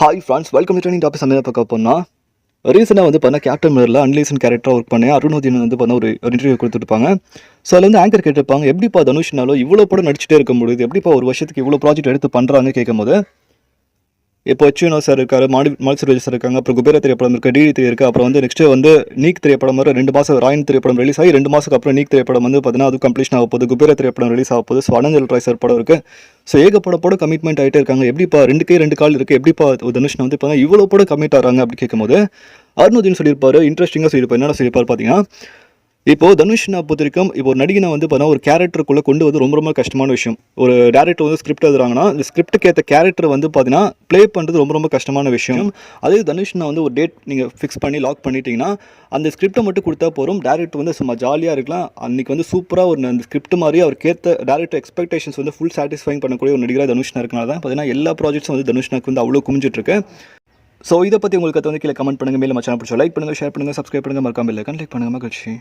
Hi friends welcome to topic சமையல் பார்க்க போனால் ரீசெண்டாக வந்து பண்ண கேப்டன் மில்லரில் அன்லீசன் கேரக்டராக ஒர்க் பண்ணேன் அருணோதியன் வந்து பண்ண ஒரு இன்டர்வியூ கொடுத்துருப்பாங்க. ஸோ அதில் வந்து ஆங்கர் கேட்டிருப்பாங்க எப்படிப்பா தனுஷ்னாலும் இவ்வளோ படம் நடிச்சிட்டே இருக்க முடியுது? எப்படிப்பா ஒரு வருஷத்துக்கு இவ்வளோ ப்ராஜெக்ட் எடுத்து பண்ணுறாங்க கேட்கும்போது இப்போ அச்சுவினோ சார் இருக்காரு மாடி மால்சுரேஜ் சார் இருக்காங்க அப்புறம் குபேர திரைப்படம் இருக்கு டிடி த்ரீ இருக்குது அப்புறம் வந்து நெக்ஸ்ட் வந்து நீக் திரைப்படம் வர ரெண்டு மாதம் ராயன் திரைப்படம் ரிலீஸ் ஆகி ரெண்டு மாதத்துக்கு அப்புறம் நீக் திரைப்படம் வந்து பார்த்தீங்கன்னா அது கம்ப்ளீஷன் ஆக போகுது. குபேர திரைப்படம் ரிலீஸ் ஆக போகுது. ஸோ அனஞ்சல் ராய் சார் படம் இருக்கு. ஸோ ஏகப்பட படம் கமிட்மெண்ட் ஆகிட்டே இருக்காங்க. எப்படிப்பா ரெண்டு கை ரெண்டு கால் இருக்குது எப்படிப்பா தனுஷ் வந்து இப்போ இவ்வளோ படம் கமிட் ஆகிறாங்க அப்படி கேட்கும்போது அருணுதீன் சொல்லியிருப்பார். இன்ட்ரெஸ்டிங்காக சொல்லியிருப்பார். என்னென்ன சொல்லியிருப்பார் பார்த்தீங்கன்னா இப்போ தனுஷ்னா பொறுத்த வரைக்கும் இப்போ ஒரு நடிகனை வந்து பார்த்தா ஒரு கேரக்டருக்குள்ளே கொண்டு வந்து ரொம்ப ரொம்ப கஷ்டமான விஷயம். ஒரு டேரக்டர் வந்து ஸ்கிரிப்ட் எழுதுறாங்கன்னா இந்த ஸ்கிரிப்டுக்கு ஏற்ற கேரக்டர் வந்து பார்த்தீங்கன்னா ப்ளே பண்ணுறது ரொம்ப ரொம்ப கஷ்டமான விஷயம். அதே தனுஷ்னா வந்து ஒரு டேட் நீங்கள் ஃபிக்ஸ் பண்ணி லாக் பண்ணிட்டீங்கன்னா அந்த ஸ்கிரிப்டை மட்டும் கொடுத்தா போதும். டேரக்டர் வந்து சும்மா ஜாலியாக இருக்கலாம். அன்றைக்கி வந்து சூப்பராக ஒரு அந்த ஸ்கிரிப்ட் மாதிரி அவருக்கு ஏற்ற டேரக்டர் எக்ஸ்பெக்டேஷன்ஸ் வந்து ஃபுல் சாட்டிஸ்ஃபைங் பண்ணக்கூடிய ஒரு நடிகராக தனுஷ்னா இருக்கனால தான் பார்த்தீங்கன்னா எல்லா ப்ராஜெக்ட்ஸும் வந்து தனுஷ்னாக்கு வந்து அவ்வளோ குமிஞ்சிட்ருக்கு ஸோ இதை பற்றி உங்களுக்கு வந்து கீழே கமெண்ட் பண்ணுங்கள் மேலே மச்சான் பிடிச்சா லைக் பண்ணுங்கள் ஷேர் பண்ணுங்கள் சப்ஸ்கிரைப் பண்ணுங்கள் மறக்காமல் இல்லை லைக் பண்ணுங்கள் மகிழ்ச்சி.